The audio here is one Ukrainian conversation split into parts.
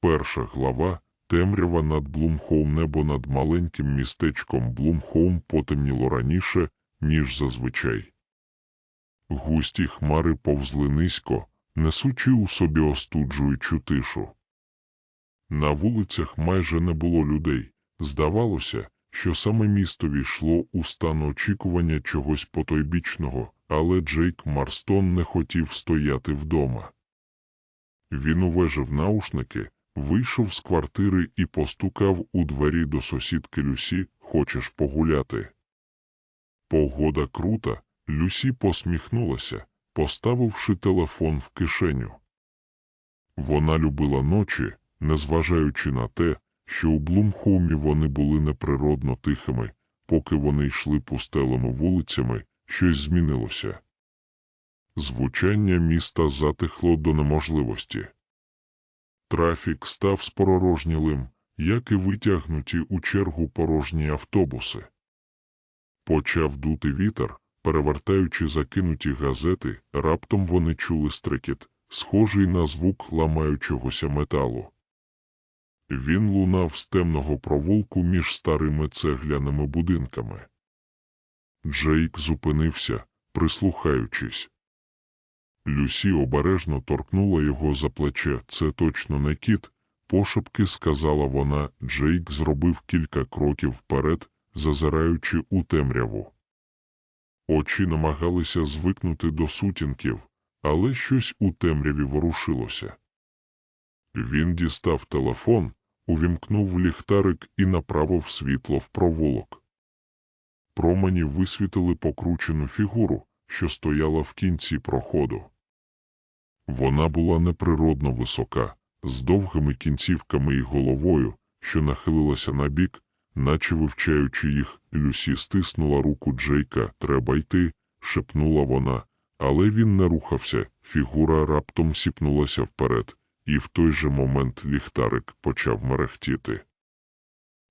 Перша глава Темрява над Блумхоум небо над маленьким містечком Блумхоум потемніло раніше, ніж зазвичай. Густі хмари повзли низько, несучи у собі остуджуючу тишу. На вулицях майже не було людей. Здавалося, що саме місто війшло у стан очікування чогось потойбічного, але Джейк Марстон не хотів стояти вдома. Він увежив наушники, вийшов з квартири і постукав у двері до сусідки Люсі «Хочеш погуляти?». Погода крута, Люсі посміхнулася, поставивши телефон в кишеню. Вона любила ночі, незважаючи на те, що у Блумхоумі вони були неприродно тихими, поки вони йшли пустелими вулицями, щось змінилося. Звучання міста затихло до неможливості. Трафік став спорожнілим, як і витягнуті у чергу порожні автобуси. Почав дути вітер, перевертаючи закинуті газети, раптом вони чули стрикіт, схожий на звук ламаючогося металу. Він лунав з темного провулку між старими цегляними будинками. Джейк зупинився, прислухаючись. Люсі обережно торкнула його за плече. Це точно не кіт, пошепки сказала вона. Джейк зробив кілька кроків вперед, зазираючи у темряву. Очі намагалися звикнути до сутінків, але щось у темряві ворушилося. Він дістав телефон, увімкнув ліхтарик і направив світло в провулок. Промені висвітили покручену фігуру, що стояла в кінці проходу. Вона була неприродно висока, з довгими кінцівками і головою, що нахилилася набік, наче вивчаючи їх, Люсі стиснула руку Джейка. Треба йти, шепнула вона, але він не рухався, фігура раптом сіпнулася вперед, і в той же момент ліхтарик почав мерехтіти.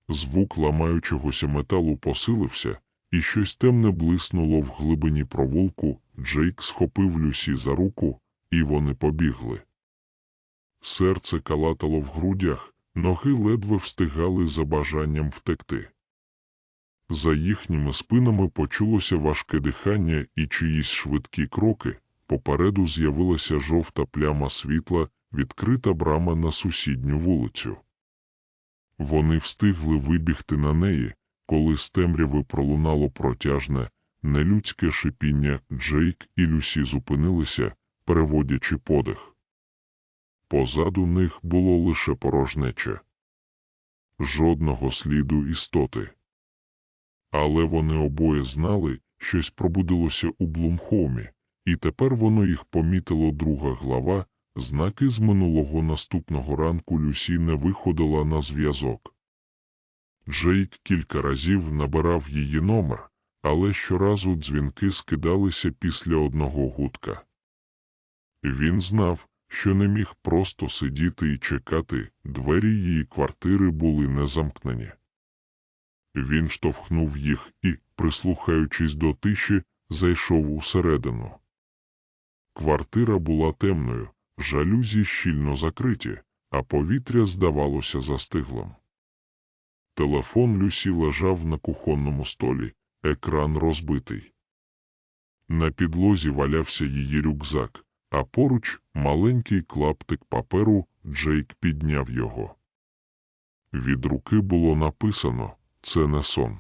Звук ламаючогося металу посилився, і щось темне блиснуло в глибині провулку. Джейк схопив Люсі за руку, і вони побігли. Серце калатало в грудях, ноги ледве встигали за бажанням втекти. За їхніми спинами почулося важке дихання і чиїсь швидкі кроки. Попереду з'явилася жовта пляма світла, відкрита брама на сусідню вулицю. Вони встигли вибігти на неї, коли з темряви пролунало протяжне, нелюдське шипіння, Джейк і Люсі зупинилися, переводячи подих. Позаду них було лише порожнече. Жодного сліду істоти. Але вони обоє знали, щось пробудилося у Блумхоумі, і тепер воно їх помітило друга глава, знаки з минулого наступного ранку Люсі не виходила на зв'язок. Джейк кілька разів набирав її номер, але щоразу дзвінки скидалися після одного гудка. Він знав, що не міг просто сидіти і чекати, двері її квартири були не замкнені. Він штовхнув їх і, прислухаючись до тиші, зайшов усередину. Квартира була темною, жалюзі щільно закриті, а повітря здавалося застиглим. Телефон Люсі лежав на кухонному столі, екран розбитий. На підлозі валявся її рюкзак, а поруч маленький клаптик паперу Джейк підняв його. Від руки було написано це не сон.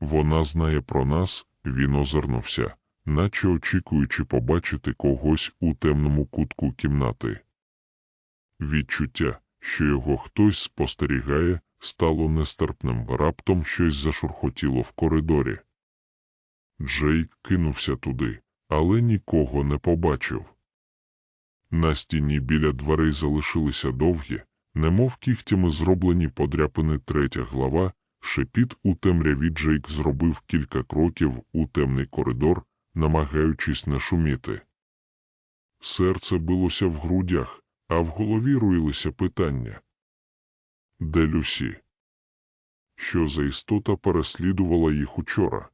Вона знає про нас, він озирнувся, наче очікуючи побачити когось у темному кутку кімнати. Відчуття, що його хтось спостерігає, стало нестерпним, раптом щось зашурхотіло в коридорі. Джейк кинувся туди, але нікого не побачив. На стіні біля дверей залишилися довгі, немов кігтями зроблені подряпини третя глава, шепіт у темряві Джейк зробив кілька кроків у темний коридор, намагаючись не шуміти. Серце билося в грудях, а в голові руїлися питання. Де Люсі? Що за істота переслідувала їх учора?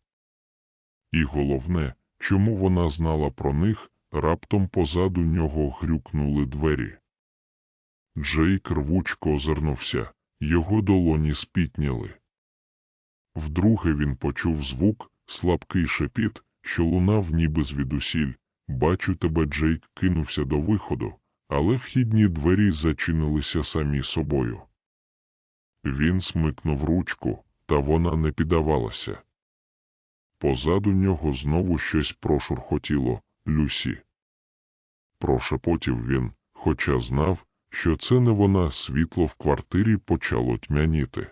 І головне, чому вона знала про них, раптом позаду нього грюкнули двері. Джейк рвучко озирнувся, його долоні спітніли. Вдруге він почув звук, слабкий шепіт, що лунав ніби звідусіль. Бачу тебе, Джейк кинувся до виходу, але вхідні двері зачинилися самі собою. Він смикнув ручку, та вона не піддавалася. Позаду нього знову щось прошурхотіло Люсі. Прошепотів він, хоча знав, що це не вона, світло в квартирі почало тьмяніти.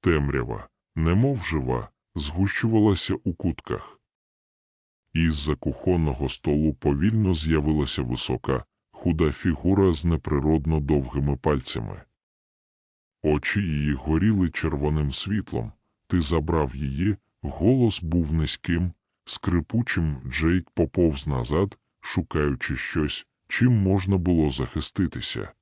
Темрява, немов жива, згущувалася у кутках. Із-за кухонного столу повільно з'явилася висока, худа фігура з неприродно довгими пальцями. Очі її горіли червоним світлом. Ти забрав її, голос був низьким, скрипучим Джейк поповз назад, шукаючи щось, чим можна було захиститися.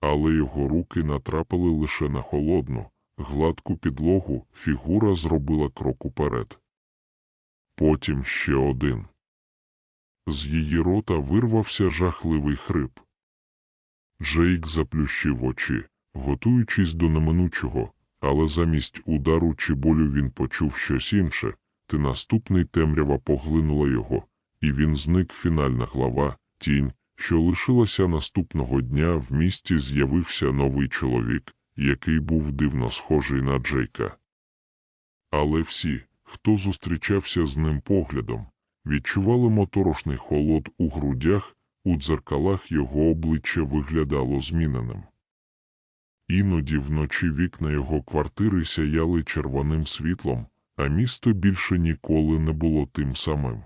Але його руки натрапили лише на холодну, гладку підлогу, фігура зробила крок уперед. Потім ще один. З її рота вирвався жахливий хрип. Джейк заплющив очі, готуючись до неминучого, але замість удару чи болю він почув щось інше, ти наступний темрява поглинула його, і він зник фінальна глава, тінь, що лишилася наступного дня в місті з'явився новий чоловік, який був дивно схожий на Джейка. Але всі, хто зустрічався з ним поглядом, відчували моторошний холод у грудях, у дзеркалах його обличчя виглядало зміненим. Іноді вночі вікна його квартири сяяли червоним світлом, а місто більше ніколи не було тим самим.